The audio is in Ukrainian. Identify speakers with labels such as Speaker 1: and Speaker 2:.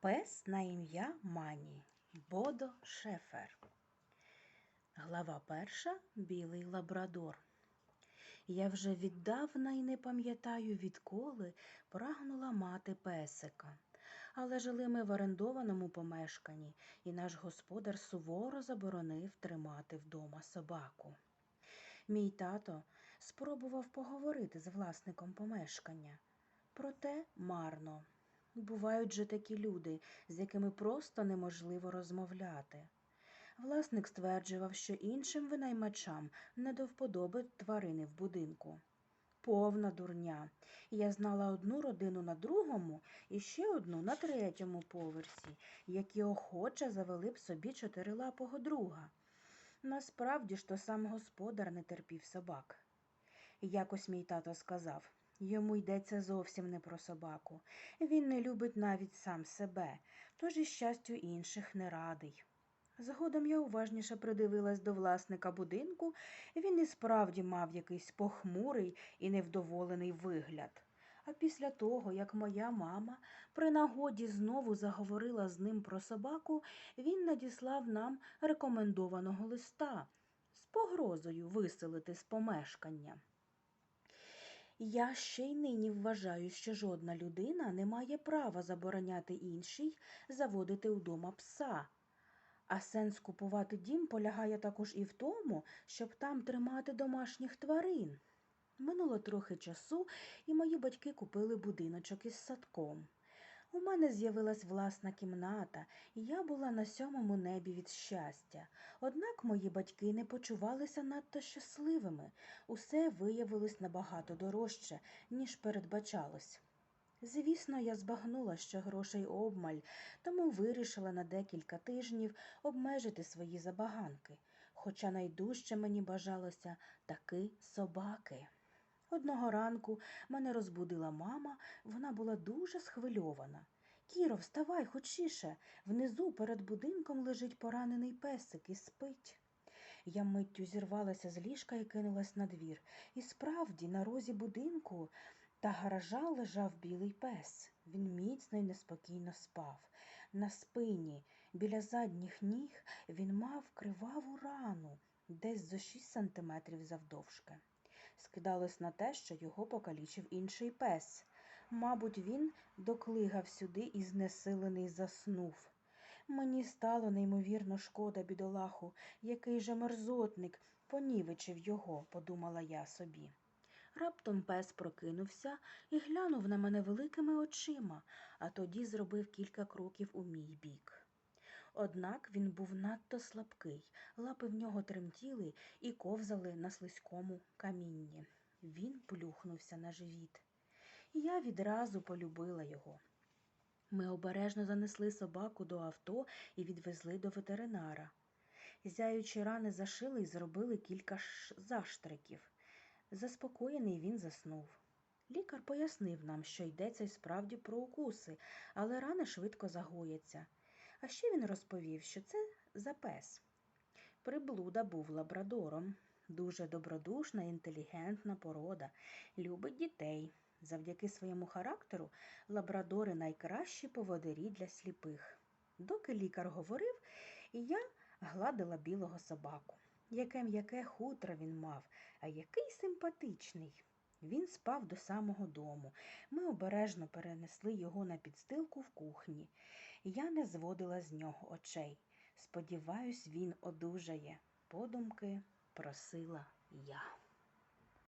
Speaker 1: Пес на ім'я Мані. Бодо Шефер. Глава перша Білий лабрадор. Я вже віддавна й не пам'ятаю, відколи прагнула мати песика. Але жили ми в орендованому помешканні, і наш господар суворо заборонив тримати вдома собаку. Мій тато спробував поговорити з власником помешкання. Проте марно. Бувають же такі люди, з якими просто неможливо розмовляти. Власник стверджував, що іншим винаймачам не до вподоби тварини в будинку. Повна дурня. Я знала одну родину на другому і ще одну на третьому поверсі, які охоче завели б собі чотирилапого друга. Насправді ж то сам господар не терпів собак. Якось мій тато сказав йому йдеться зовсім не про собаку. Він не любить навіть сам себе, тож і щастю інших не радий. Згодом я уважніше придивилась до власника будинку, він і справді мав якийсь похмурий і невдоволений вигляд. А після того, як моя мама при нагоді знову заговорила з ним про собаку, він надіслав нам рекомендованого листа з погрозою виселити з помешкання. Я ще й нині вважаю, що жодна людина не має права забороняти іншій заводити вдома пса. А сенс купувати дім полягає також і в тому, щоб там тримати домашніх тварин. Минуло трохи часу, і мої батьки купили будиночок із садком. У мене з'явилась власна кімната, і я була на сьомому небі від щастя. Однак мої батьки не почувалися надто щасливими. Усе виявилось набагато дорожче, ніж передбачалось. Звісно, я збагнула, що грошей обмаль, тому вирішила на декілька тижнів обмежити свої забаганки, хоча найдужче мені бажалося таки собаки. Одного ранку мене розбудила мама, вона була дуже схвильована. Кіро, вставай хочіше. Внизу перед будинком лежить поранений песик і спить. Я миттю зірвалася з ліжка і кинулась на двір. І справді, на розі будинку та гаража лежав білий пес. Він міцно й неспокійно спав. На спині, біля задніх ніг, він мав криваву рану, десь зо шість сантиметрів завдовжки. Скидалось на те, що його покалічив інший пес. Мабуть, він доклигав сюди і знесилений заснув. Мені стало неймовірно шкода бідолаху, який же мерзотник понівечив його, подумала я собі. Раптом пес прокинувся і глянув на мене великими очима, а тоді зробив кілька кроків у мій бік. Однак він був надто слабкий, лапи в нього тремтіли і ковзали на слизькому камінні. Він плюхнувся на живіт. Я відразу полюбила його. Ми обережно занесли собаку до авто і відвезли до ветеринара. Зяючі рани зашили і зробили кілька заштриків. Заспокоєний він заснув. Лікар пояснив нам, що йдеться й справді про укуси, але рани швидко загояться. А ще він розповів, що це за пес. Приблуда був лабрадором, дуже добродушна, інтелігентна порода, любить дітей. Завдяки своєму характеру лабрадори найкращі поводирі для сліпих. Доки лікар говорив, і я гладила білого собаку. Яке м'яке хутро він мав, а який симпатичний. Він спав до самого дому. Ми обережно перенесли його на підстилку в кухні. Я не зводила з нього очей. Сподіваюсь, він одужає. Подумки просила я.